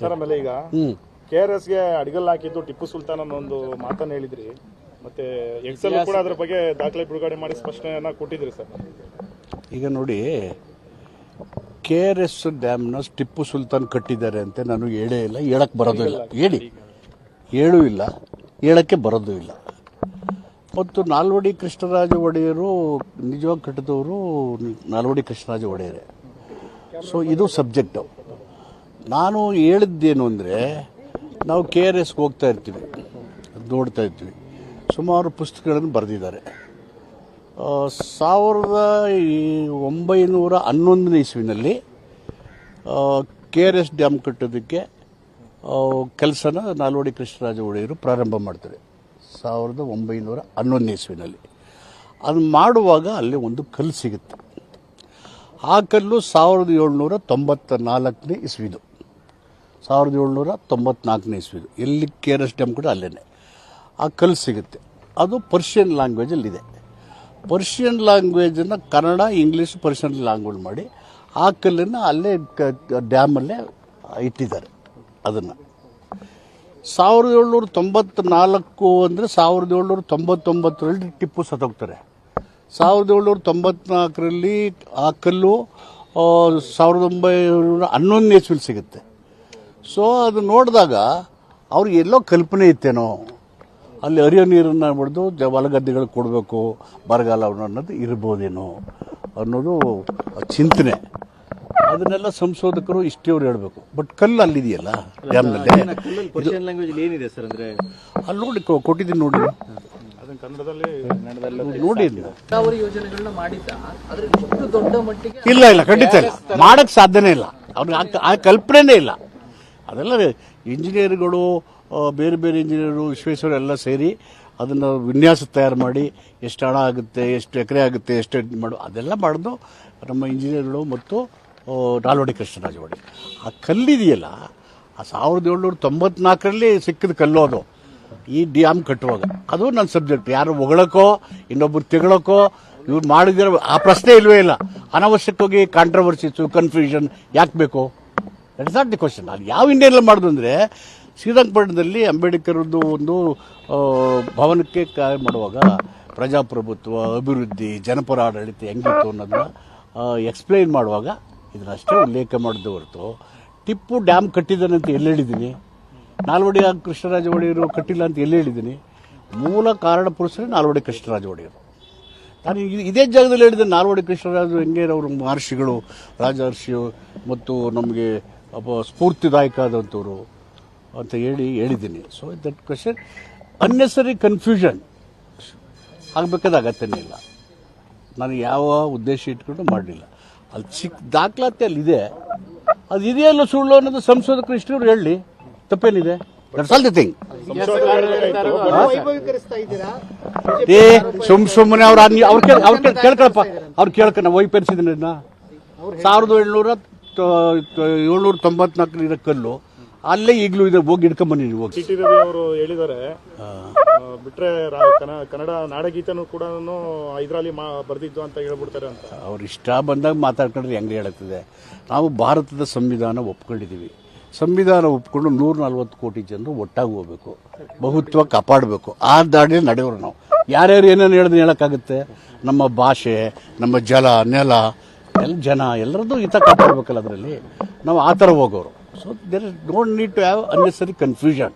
Sir ಆಮೇಲೆ ಈಗ K R ಎಸ್ಗೆ ಅಡಿಗಲ್ ಹಾಕಿದ್ದು ಟಿಪ್ಪು ಸುಲ್ತಾನ್ ಅನ್ನೋ ಒಂದು ಮಾತನ್ನ ಹೇಳಿದ್ರಿ. ಮತ್ತೆ ಎಕ್ಸೆಲ್ ಕೂಡ ಅದ್ರ ಬಗ್ಗೆ ದಾಖಲೆ ಬಿಡುಗಡೆ ಮಾಡಿ ಸ್ಪಷ್ಟನೆಯನ್ನ ಕೊಟ್ಟಿದ್ರಿ ಸರ್. ಈಗ ನೋಡಿ ಕೆ ಆರ್ ಎಸ್ ಡ್ಯಾಮ್ನ ಟಿಪ್ಪು ಸುಲ್ತಾನ್ ಕಟ್ಟಿದ್ದಾರೆ ಅಂತ ನಾನು ಹೇಳೇ ಇಲ್ಲ ಹೇಳಕ್ಕೆ ಬರೋದು ಇಲ್ಲ. ಹೇಳಿ. ಹೇಳೂ ಇಲ್ಲ ಹೇಳಕ್ಕೆ ಬರೋದು ಇಲ್ಲ. ಮತ್ತು ನಾಲ್ವಡಿ ಕೃಷ್ಣರಾಜ ಒಡೆಯರು ನಿಜವಾಗಿ ಕಟ್ಟಿದವರು ನಾಲ್ವಡಿ ಕೃಷ್ಣರಾಜ ಒಡೆಯರೇ. ಸೊ ಇದು ಸಬ್ಜೆಕ್ಟು ನಾನು ಹೇಳಿದ್ದೇನು ಅಂದರೆ, ನಾವು ಕೆ ಆರ್ ಎಸ್ಗೆ ಹೋಗ್ತಾ ಇರ್ತೀವಿ. ನೋಡ್ತಾ ಇರ್ತೀವಿ. ಸುಮಾರು ಪುಸ್ತಕಗಳನ್ನು ಬರೆದಿದ್ದಾರೆ. ಸಾವಿರದ ಒಂಬೈನೂರ ಹನ್ನೊಂದನೇ ಇಸ್ವಿನಲ್ಲಿ ಕೆ ಆರ್ ಎಸ್ ಡ್ಯಾಮ್ ಕಟ್ಟೋದಕ್ಕೆ ಕೆಲಸನ ನಾಲ್ವಡಿ ಕೃಷ್ಣರಾಜ ಒಡೆಯರು ಪ್ರಾರಂಭ ಮಾಡ್ತಾರೆ. ಸಾವಿರದ ಒಂಬೈನೂರ ಹನ್ನೊಂದನೇ ಇಸ್ವಿನಲ್ಲಿ. ಅದು ಮಾಡುವಾಗ ಅಲ್ಲಿ ಒಂದು ಕಲ್ಲು ಸಿಗುತ್ತೆ. ಆ ಕಲ್ಲು ಸಾವಿರದ ಏಳ್ನೂರ ತೊಂಬತ್ತ ನಾಲ್ಕನೇ ಇಸ್ವಿದು. ಸಾವಿರದ ಏಳ್ನೂರ ತೊಂಬತ್ನಾಲ್ಕನೇ ಇಸ್ವಿದು ಎಲ್ಲಿ ಕೆ ಆರ್ ಎಸ್ ಡ್ಯಾಮ್ ಕೂಡ ಅಲ್ಲೇ ಆ ಕಲ್ಲು ಸಿಗುತ್ತೆ. ಅದು ಪರ್ಷಿಯನ್ ಲ್ಯಾಂಗ್ವೇಜಲ್ಲಿದೆ ಪರ್ಷಿಯನ್ ಲ್ಯಾಂಗ್ವೇಜನ್ನು ಕನ್ನಡ, ಇಂಗ್ಲೀಷ್ ಪರ್ಷಿಯನ್ ಲ್ಯಾಂಗ್ವೇಜ್ ಮಾಡಿ ಆ ಕಲ್ಲನ್ನು ಅಲ್ಲೇ ಡ್ಯಾಮಲ್ಲೇ ಇಟ್ಟಿದ್ದಾರೆ ಅದನ್ನು. ಸಾವಿರದ ಏಳ್ನೂರ ತೊಂಬತ್ನಾಲ್ಕು ಅಂದರೆ ಸಾವಿರದ ಏಳ್ನೂರ ತೊಂಬತ್ತೊಂಬತ್ತರಲ್ಲಿ ಟಿಪ್ಪು ಸತ್ತೋಗ್ತಾರೆ. ಸಾವಿರದ ಏಳ್ನೂರ ತೊಂಬತ್ನಾಲ್ಕರಲ್ಲಿ ಆ ಕಲ್ಲು ಸಾವಿರದ ಒಂಬೈನೂರ ಹನ್ನೊಂದನೇ ಇಸ್ವಿಲಿ ಸಿಗುತ್ತೆ. ಸೊ ಅದು ನೋಡಿದಾಗ ಅವ್ರಿಗೆ ಎಲ್ಲೋ ಕಲ್ಪನೆ ಇತ್ತೇನೋ. ಅಲ್ಲಿ ಹರಿಯೋ ನೀರನ್ನು ಬಿಡ್ದು ಜ ಹೊಲಗದ್ದೆಗಳಿಗೆ ಕೊಡಬೇಕು ಬರಗಾಲ ಅನ್ನೋದು ಇರ್ಬೋದೇನೋ ಅನ್ನೋದು ಚಿಂತನೆ. ಅದನ್ನೆಲ್ಲ ಸಂಶೋಧಕರು ಇಷ್ಟೇವ್ರು ಹೇಳಬೇಕು. ಬಟ್ ಕಲ್ಲು ಅಲ್ಲಿದೆಯಲ್ಲ ಡ್ಯಾಮ್ನಲ್ಲಿ. ಏನಿದೆ ಸರ್ ಅಂದರೆ? ಅಲ್ಲಿ ನೋಡಿ ಕೊ- ಕೊಟ್ಟಿದ್ದೀನಿ ನೋಡಿ. ನೋಡಿ ಇಲ್ಲ. ಇಲ್ಲ ಖಂಡಿತ ಇಲ್ಲ. ಮಾಡಕ್ ಸಾಧ್ಯನೇ ಇಲ್ಲ. ಅವ್ರಿಗೆ ಆ- ಆ ಕಲ್ಪನೆನೇ ಇಲ್ಲ. ಅದೆಲ್ಲ ಇಂಜಿನಿಯರ್ಗಳು ಬೇರೆ ಬೇರೆ ಇಂಜಿನಿಯರು, ವಿಶ್ವೇಶ್ವರ ಎಲ್ಲ ಸೇರಿ ಅದನ್ನು ವಿನ್ಯಾಸ ತಯಾರು ಮಾಡಿ, ಎಷ್ಟು ಹಣ ಆಗುತ್ತೆ, ಎಷ್ಟು ಎಕರೆ ಆಗುತ್ತೆ, ಎಷ್ಟು ಮಾಡು, ಅದೆಲ್ಲ ಮಾಡೋದು ನಮ್ಮ ಇಂಜಿನಿಯರ್ಗಳು ಮತ್ತು ನಾಲ್ವಡಿ ಕೃಷ್ಣರಾಜ ಒಡಿ ಆ ಕಲ್ಲಿದೆಯಲ್ಲ ಆ ಸಾವಿರದ ಏಳ್ನೂರ ತೊಂಬತ್ನಾಲ್ಕರಲ್ಲಿ ಸಿಕ್ಕಿದ ಕಲ್ಲು ಅದು. ಈ ಡ್ಯಾಮ್ ಕಟ್ಟುವಾಗ. ಅದು ನನ್ನ ಸಬ್ಜೆಕ್ಟ್. ಯಾರು ಹೊಗಳಕ್ಕೋ ಇನ್ನೊಬ್ರು ತೆಗಳಕ್ಕೋ ಇವ್ರು ಮಾಡಿದಿರೋ ಆ ಪ್ರಶ್ನೆ ಇಲ್ವೇ ಇಲ್ಲ. ಅನಾವಶ್ಯಕವಾಗಿ ಕಾಂಟ್ರವರ್ಸಿಸು ಕನ್ಫ್ಯೂಷನ್ ಯಾಕೆ ಬೇಕು? That is not the question. ಅದು ಯಾವ ಇಂಡಿಯಲ್ಲಿ ಮಾಡೋದು ಅಂದರೆ ಶ್ರೀರಂಗಪಟ್ಟಣದಲ್ಲಿ ಅಂಬೇಡ್ಕರ್ದು ಒಂದು ಭವನಕ್ಕೆ ಕಾರ್ಯ ಮಾಡುವಾಗ ಪ್ರಜಾಪ್ರಭುತ್ವ, ಅಭಿವೃದ್ಧಿ, ಜನಪರ ಆಡಳಿತ ಹೆಂಗಿತ್ತು ಅನ್ನೋದನ್ನ ಎಕ್ಸ್ಪ್ಲೈನ್ ಮಾಡುವಾಗ ಇದನ್ನಷ್ಟೇ ಉಲ್ಲೇಖ ಮಾಡಿದ್ದು ಹೊರತು. ಟಿಪ್ಪು ಡ್ಯಾಮ್ ಕಟ್ಟಿದ್ದಾನೆ ಅಂತ ಎಲ್ಲಿ ಹೇಳಿದ್ದೀನಿ? ನಾಲ್ವಡಿ ಕೃಷ್ಣರಾಜ ಒಡೆಯರು ಕಟ್ಟಿಲ್ಲ ಅಂತ ಎಲ್ಲಿ ಹೇಳಿದ್ದೀನಿ? ಮೂಲ ಕಾರಣ ಪುರುಷರೇ ನಾಲ್ವಡಿ ಕೃಷ್ಣರಾಜ ಒಡೆಯರು ನಾನು ಇದು ಜಾಗದಲ್ಲಿ ಹೇಳಿದೆ ನಾಲ್ವಡಿ ಕೃಷ್ಣರಾಜ ಹೆಂಗೇರವರು ಮಹರ್ಷಿಗಳು, ರಾಜರ್ಷಿಯು ಮತ್ತು ನಮಗೆ ಒಬ್ಬ ಸ್ಫೂರ್ತಿದಾಯಕ ಆದಂಥವ್ರು ಅಂತ ಹೇಳಿ ಹೇಳಿದ್ದೀನಿ. So that question unnecessary confusion ಆಗಬೇಕಾದ ಅಗತ್ಯನೇ ಇಲ್ಲ. ನಾನು ಯಾವ ಉದ್ದೇಶ ಇಟ್ಕೊಂಡು ಮಾಡಲಿಲ್ಲ. ಅಲ್ಲಿ ಚಿಕ್ಕ ದಾಖಲಾತಿ ಅಲ್ಲಿದೆ. ಅದು ಇದೆಯಲ್ಲ ಸುಳ್ಳು ಅನ್ನೋದು ಸಂಶೋಧಕರು ಇಷ್ಟರು ಹೇಳಿ. ತಪ್ಪೇನಿದೆ? ದಟ್ಸ್ ಆಲ್ ದಿ ಥಿಂಗ್ ಏ ಸುಮ್ ಸುಮ್ಮನೆ ಅವ್ರ ಅವ್ರ ಕೇಳ್ಕೊಳಪ್ಪ. ಅವ್ರು ಕೇಳ್ಕ ನಾವು ವೈಪರಿಸಿದ್ದೀನಿ ಸಾವಿರದ ಏಳ್ನೂರ ಏಳ್ನೂರ ತೊಂಬತ್ನಾಲ್ಕು ಇರೋ ಕಲ್ಲು ಅಲ್ಲೇ ಈಗಲೂ ಇದೆ ಹೋಗಿ ಹಿಡ್ಕೊಂಬನ್ನಿ ನೀವು ಹೋಗಿ. ಸಿ ಟಿ ರವಿ ಅವರು ಹೇಳಿದ್ದಾರೆ. ಬಿಟ್ಟರೆ ಬಿಟ್ರೆ ರಾ- ಕನ- ಕನ್ನಡ ನಾಡಗೀತನೂ ಕೂಡ ಇದರಲ್ಲಿ ಮಾ ಬರ್ದಿದ್ದು ಅಂತ ಹೇಳ್ಬಿಡ್ತಾರೆ ಅಂತ. ಅವ್ರು ಇಷ್ಟ ಬಂದಾಗ ಮಾತಾಡ್ಕೊಂಡ್ರೆ ಹೆಂಗೆ ಹೇಳುತ್ತದೆ? ನಾವು ಭಾರತದ ಸಂವಿಧಾನ ಒಪ್ಕೊಂಡಿದ್ದೀವಿ ಸಂವಿಧಾನ ಒಪ್ಕೊಂಡು ನೂರ ನಲ್ವತ್ತು ಕೋಟಿ ಜನರು ಒಟ್ಟಾಗಿ ಹೋಗ್ಬೇಕು. ಬಹುತ್ವ ಕಾಪಾಡಬೇಕು. ಆ ದಾಡಿಯಲ್ಲಿ ನಡೆಯೋರು ನಾವು. ಯಾರ್ಯಾರು ಏನೇನು ಹೇಳಿದ್ರೆ ಹೇಳೋಕ್ಕಾಗುತ್ತೆ? ನಮ್ಮ ಭಾಷೆ ನಮ್ಮ ಜಲ ನೆಲ ಎಲ್ಲ ಜನ ಎಲ್ಲರದ್ದು ಹಿತ ಕಾಪಾಡ್ಬೇಕಲ್ಲ ಅದರಲ್ಲಿ. ನಾವು ಆ ಥರ ಹೋಗೋರು. So there is don't need to have unnecessary confusion